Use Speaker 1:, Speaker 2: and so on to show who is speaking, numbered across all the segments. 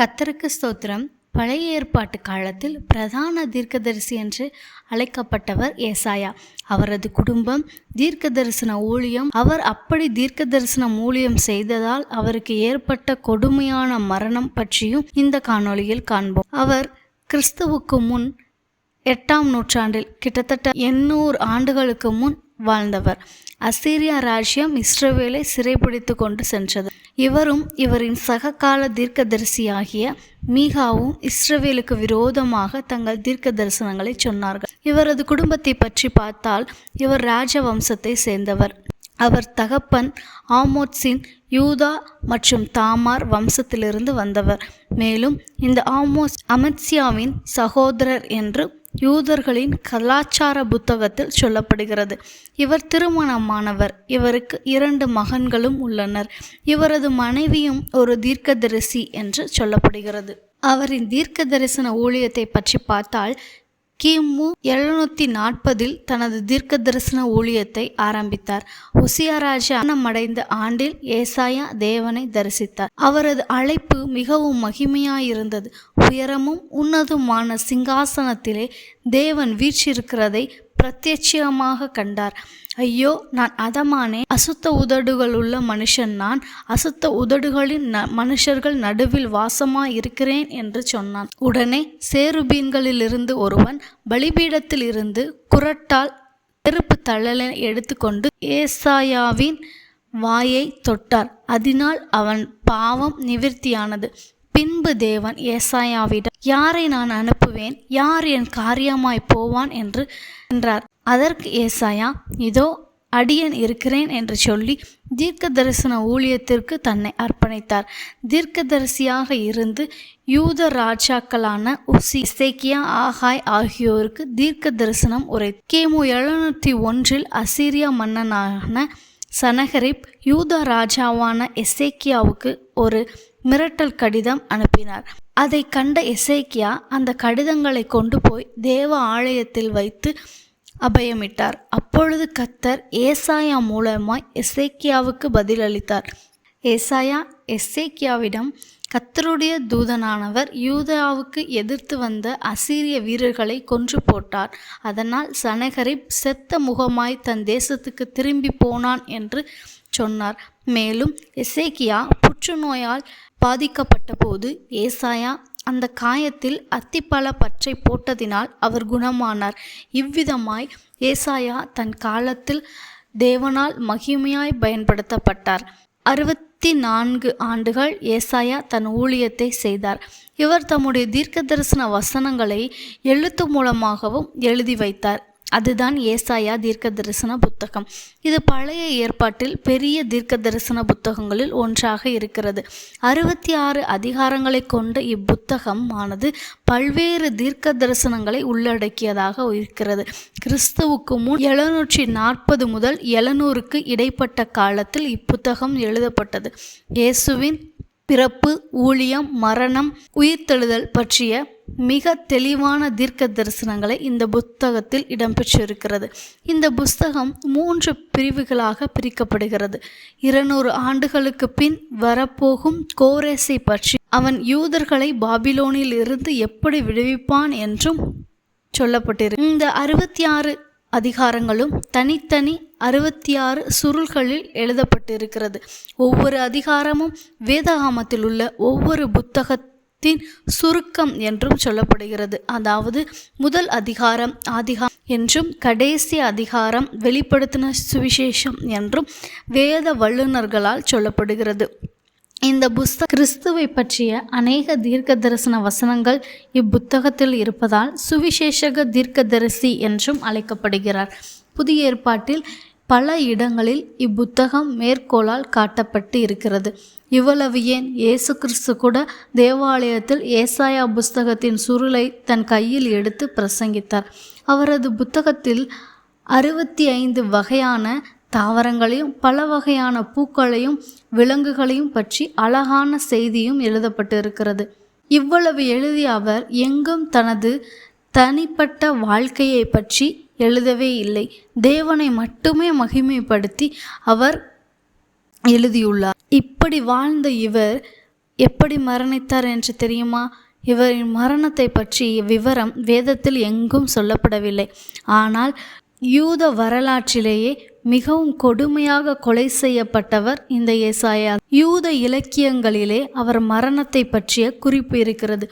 Speaker 1: கத்தருக்கு ஸ்தோத்திரம். பழைய ஏற்பாட்டு காலத்தில் பிரதான தீர்க்கதரிசி என்று அழைக்கப்பட்டவர் ஏசாயா. அவரது குடும்பம் தீர்க்க தரிசன ஊழியம். அவர் அப்படி தீர்க்க தரிசன ஊழியம் செய்ததால் அவருக்கு ஏற்பட்ட கொடுமையான மரணம் பற்றியும் இந்த காணொளியில் காண்போம். அவர் கிறிஸ்துவுக்கு முன் எட்டாம் நூற்றாண்டில் கிட்டத்தட்ட எண்ணூறு ஆண்டுகளுக்கு முன் வாழ்ந்தவர். அசீரியா ராஜ்யம் இஸ்ரேவேலை சிறைப்பிடித்து கொண்டு சென்றது. இவரும் இவரின் சககால தீர்க்கதரிசியாகிய மீகாவும் இஸ்ரவேலுக்கு விரோதமாக தங்கள் தீர்க்க தரிசனங்களை சொன்னார்கள். இவரது குடும்பத்தை பற்றி பார்த்தால் இவர் ராஜ வம்சத்தை சேர்ந்தவர். அவர் தகப்பன் ஆமோத்ஸின் யூதா மற்றும் தாமார் வம்சத்திலிருந்து வந்தவர். மேலும் இந்த ஆமோஸ் அமத்சியாவின் சகோதரர் என்று யூதர்களின் கலாச்சார புத்தகத்தில் சொல்லப்படுகிறது. இவர் திருமணமானவர். இவருக்கு இரண்டு மகன்களும் உள்ளனர். இவரது மனைவியும் ஒரு தீர்க்கதரிசி என்று சொல்லப்படுகிறது. அவரின் தீர்க்க தரிசன ஊழியத்தை பற்றி பார்த்தால் கிமு எழுநூத்தி நாற்பதில் தனது தீர்க்க தரிசன ஊழியத்தை ஆரம்பித்தார். உசியாராஜா மரணமடைந்த ஆண்டில் ஏசாயா தேவனை தரிசித்தார். அவரது அழைப்பு மிகவும் மகிமையாயிருந்தது. உயரமும் உன்னதுமான சிங்காசனத்திலே தேவன் வீற்றிருக்கிறதை பிரத்யட்சியமாக கண்டார். ஐயோ நான் அதமானே. அசுத்த உதடுகள் உள்ள மனுஷன் நான். அசுத்த உதடுகளின் ந மனுஷர்கள் நடுவில் வாசமா இருக்கிறேன் என்று சொன்னான். உடனே சேருபீன்களிலிருந்து ஒருவன் பலிபீடத்தில் இருந்து குரட்டால் நெருப்பு தழலை எடுத்துக்கொண்டு ஏசாயாவின் வாயை தொட்டார். அதனால் அவன் பாவம் நிவர்த்தியானது. பின்பு தேவன் ஏசாயாவிடம் யாரை நான் அனுப்புவேன்? யார் என் காரியமாய் போவான்? என்று என்றார். அதற்கு ஏசாயா இதோ அடியன் இருக்கிறேன் என்று சொல்லி தீர்க்க தரிசன ஊழியத்திற்கு தன்னை அர்ப்பணித்தார். தீர்க்கதரிசியாக இருந்து யூத ராஜாக்களான உசி இசைக்கியா ஆகாய் ஆகியோருக்கு தீர்க்க தரிசனம் உரை கிமு எழுநூற்றி ஒன்றில் அசீரியா மன்னனான சனகரிப் யூத ராஜாவான எசேக்கியாவுக்கு ஒரு மிரட்டல் கடிதம் அனுப்பினார். அதை கண்ட எசேக்கியா அந்த கடிதங்களை கொண்டு போய் தேவ ஆலயத்தில் வைத்து அபயமிட்டார். அப்பொழுது கத்தர் ஏசாயா மூலமாய் எசேக்கியாவுக்கு பதிலளித்தார். ஏசாயா எசேக்கியாவிடம் கத்தருடைய தூதனானவர் யூதாவுக்கு எதிர்த்து வந்த அசீரிய வீரர்களை கொன்று போட்டார். அதனால் சனகரிப் செத்த முகமாய் தன் தேசத்துக்கு திரும்பி போனான் என்று சொன்னார். மேலும் எசேக்கியா புற்றுநோயால் பாதிக்கப்பட்ட போது ஏசாயா அந்த காயத்தில் அத்திப்பழ பற்றை போட்டதினால் அவர் குணமானார். இவ்விதமாய் ஏசாயா தன் காலத்தில் தேவனால் மகிமையாய் பயன்படுத்தப்பட்டார். அறுபத்தி நான்கு ஆண்டுகள் ஏசாயா தன் ஊழியத்தை செய்தார். இவர் தம்முடைய தீர்க்க தரிசன வசனங்களை எழுத்து மூலமாகவும் எழுதி வைத்தார். அதுதான் ஏசாயா தீர்க்க தரிசன புத்தகம். இது பழைய ஏற்பாட்டில் பெரிய தீர்க்க தரிசன புத்தகங்களில் ஒன்றாக இருக்கிறது. அறுபத்தி ஆறு அதிகாரங்களை கொண்ட இப்புத்தகம் ஆனது பல்வேறு தீர்க்க தரிசனங்களை உள்ளடக்கியதாக இருக்கிறது. கிறிஸ்துவுக்கு முன் எழுநூற்றி நாற்பது முதல் எழுநூறுக்கு இடைப்பட்ட காலத்தில் இப்புத்தகம் எழுதப்பட்டது. இயேசுவின் பிறப்பு ஊழியம் மரணம் உயிர்த்தெழுதல் பற்றிய மிக தெளிவான தீர்க்க தரிசனங்களை இந்த புத்தகத்தில் இடம்பெற்றிருக்கிறது. இந்த புஸ்தகம் மூன்று பிரிவுகளாக பிரிக்கப்படுகிறது. இருநூறு ஆண்டுகளுக்கு பின் வரப்போகும் கோரேசை பற்றி அவன் யூதர்களை பாபிலோனில் இருந்து எப்படி விடுவிப்பான் என்றும் சொல்லப்பட்டிருக்கு. இந்த அறுபத்தி ஆறு அதிகாரங்களும் தனித்தனி அறுபத்தி ஆறு சுருள்களில் எழுதப்பட்டிருக்கிறது. ஒவ்வொரு அதிகாரமும் வேதாகமத்தில் உள்ள ஒவ்வொரு புத்தகத்தின் சுருக்கம் என்றும் சொல்லப்படுகிறது. அதாவது முதல் அதிகாரம் ஆதிகா என்றும் கடைசி அதிகாரம் வெளிப்படுத்தின சுவிசேஷம் என்றும் வேத வல்லுநர்களால் சொல்லப்படுகிறது. இந்த புஸ்த கிறிஸ்துவை பற்றிய அநேக தீர்க்க தரிசன வசனங்கள் இப்புத்தகத்தில் இருப்பதால் சுவிசேஷக தீர்க்கதரிசி என்றும் அழைக்கப்படுகிறார். புதிய ஏற்பாட்டில் பல இடங்களில் இப்புத்தகம் மேற்கோளால் காட்டப்பட்டு இருக்கிறது. இவ்வளவு ஏன்? இயேசு கிறிஸ்து கூட தேவாலயத்தில் ஏசாயா புஸ்தகத்தின் சுருளை தன் கையில் எடுத்து பிரசங்கித்தார். அவரது புத்தகத்தில் அறுபத்தி ஐந்து வகையான தாவரங்களையும் பல வகையான பூக்களையும் விலங்குகளையும் பற்றி அழகான செய்தியும் எழுதப்பட்டு இருக்கிறது இவ்வளவு எழுதிய அவர் எங்கும் தனது தனிப்பட்ட வாழ்க்கையை பற்றி எழுதவே இல்லை. தேவனை மட்டுமே மகிமைப்படுத்தி அவர் எழுதியுள்ளார். இப்படி வாழ்ந்த இவர் எப்படி மரணித்தார் என்று தெரியுமா? இவரின் மரணத்தை பற்றிய விவரம் வேதத்தில் எங்கும் சொல்லப்படவில்லை. ஆனால் யூத வரலாற்றிலேயே மிகவும் கொடுமையாக கொலை செய்யப்பட்டவர் இந்த ஏசாயா. யூத இலக்கியங்களிலே அவர் மரணத்தை பற்றிய குறிப்பு இருக்கிறது.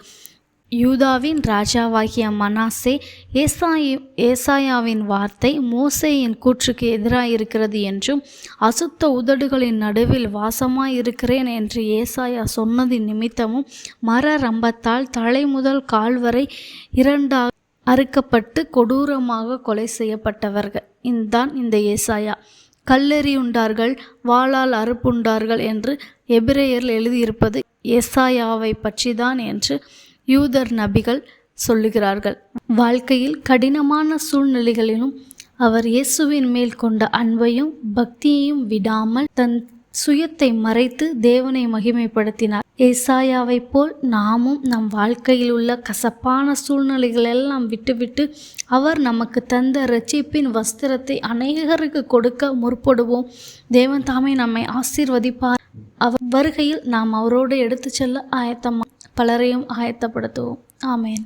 Speaker 1: யூதாவின் ராஜாவாகிய மனாசே ஏசாயி ஏசாயாவின் வார்த்தை மோசேயின் கூற்றுக்கு எதிராயிருக்கிறது என்றும் அசுத்த உதடுகளின் நடுவில் வாசமாயிருக்கிறேன் என்று ஏசாயா சொன்னதின் நிமித்தமும் மர ரம்பத்தால் தலை முதல் கால் வரை இரண்டாக அறுக்கப்பட்டு கொடூரமாக கொலை செய்யப்பட்டவர்கள். இந்தான் இந்த ஏசாயா. கல்லெறியுண்டார்கள் வாளால் அறுப்புண்டார்கள் என்று எபிரேயர் எழுதியிருப்பது ஏசாயாவை பற்றிதான் என்று யூதர் நபிகள் சொல்லுகிறார்கள். வாழ்க்கையில் கடினமான சூழ்நிலைகளிலும் அவர் இயேசுவின் மேல் கொண்ட அன்பையும் பக்தியையும் விடாமல் தன் சுயத்தை மறைத்து தேவனை மகிமைப்படுத்தினார். ஏசாயாவைப் போல் நாமும் நம் வாழ்க்கையில் உள்ள கசப்பான சூழ்நிலைகளெல்லாம் விட்டுவிட்டு அவர் நமக்கு தந்த ரட்சிப்பின் வஸ்திரத்தை அநேகருக்கு கொடுக்க முற்படுவோம். தேவன் தாமே நம்மை ஆசீர்வதிப்பார். அவர் வருகையில் நாம் அவரோடு எடுத்து செல்ல ஆயத்தமா பலரையும் ஆயத்தப்படுத்துவோம். ஆமேன்.